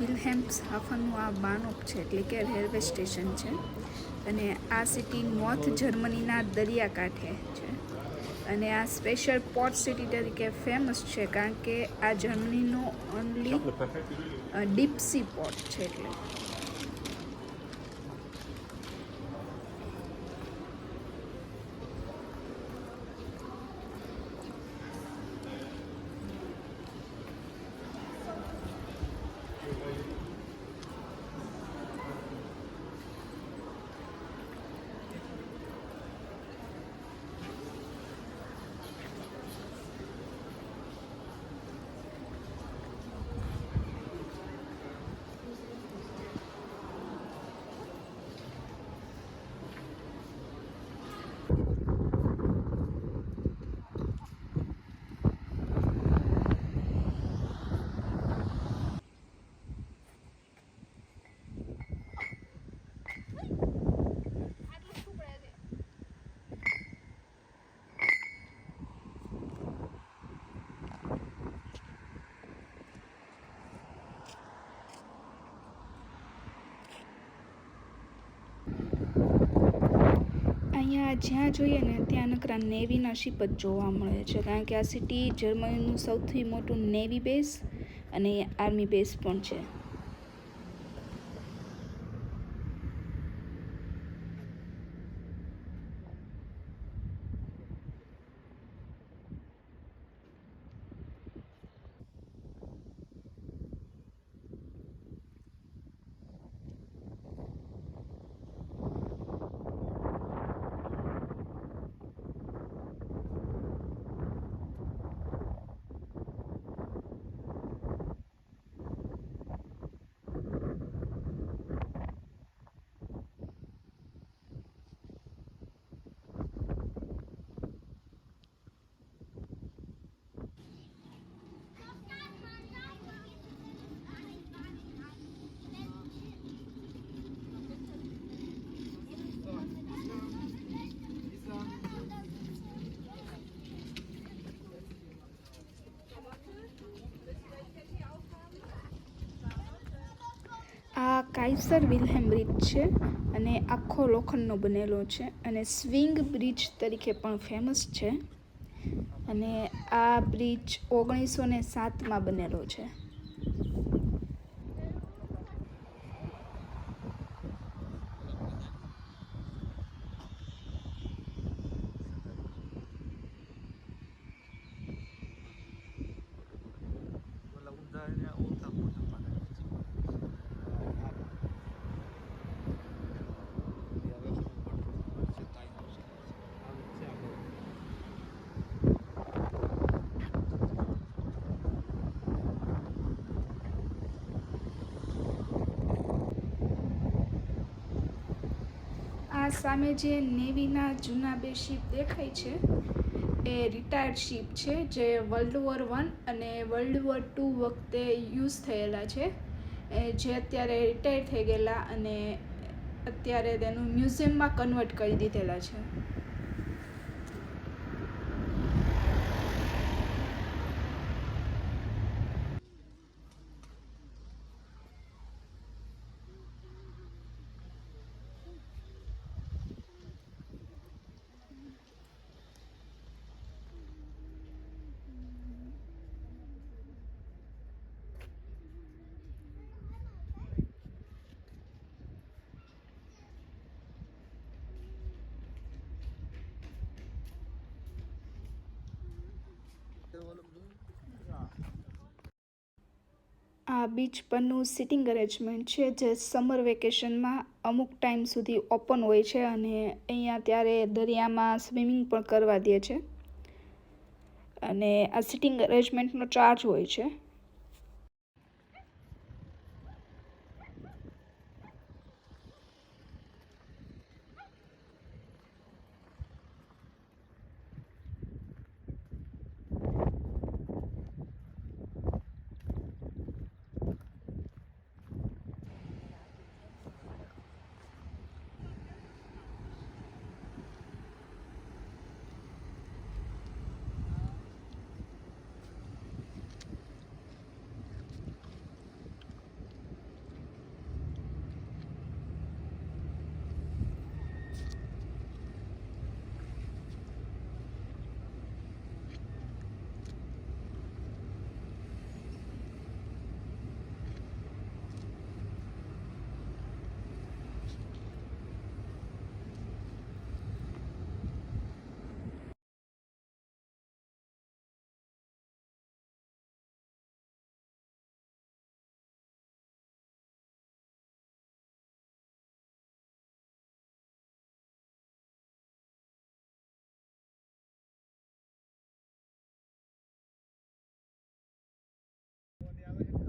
વિલહેમ્સ હાફનનું આ બાનોપ છે, એટલે કે રેલવે સ્ટેશન છે. અને આ સિટી નોર્થ જર્મનીના દરિયાકાંઠે છે. અને આ સ્પેશિયલ પોર્ટ સિટી તરીકે ફેમસ છે, કારણ કે આ જર્મનીનો ઓનલી ડીપ સી પોર્ટ છે એટલે. અહીંયા જ્યાં જોઈએ ને, ત્યાં નકરા નેવીના નસીબ જ જોવા મળે છે. કારણ કે આ સિટી જર્મનીનું સૌથી મોટું નેવી બેઝ અને આર્મી બેઝ પણ છે. આ કાઇસર વિલ્હેમ બ્રિજ છે અને આખો લોખંડનો બનેલો છે અને સ્વિંગ બ્રિજ તરીકે પણ ફેમસ છે. અને આ બ્રિજ ઓગણીસો ને સાતમાં બનેલો છે. સામે જે નેવીના જૂના બે શિપ દેખાય છે. એ રિટાયર્ડ શિપ છે જે વર્લ્ડ વોર વન અને વર્લ્ડ વોર ટુ વખતે યુઝ થયેલા છે. જે અત્યારે રિટાયર થઈ ગયેલા અને અત્યારે તેનું મ્યુઝિયમમાં કન્વર્ટ કરી દીધેલા છે. આ બીચ પરનું સિટિંગ અરેન્જમેન્ટ છે, જે સમર વેકેશનમાં અમુક ટાઈમ સુધી ઓપન હોય છે અને અહીંયા ત્યારે દરિયામાં સ્વિમિંગ પણ કરવા દે છે. અને આ સિટિંગ અરેન્જમેન્ટનો ચાર્જ હોય છે. Alan.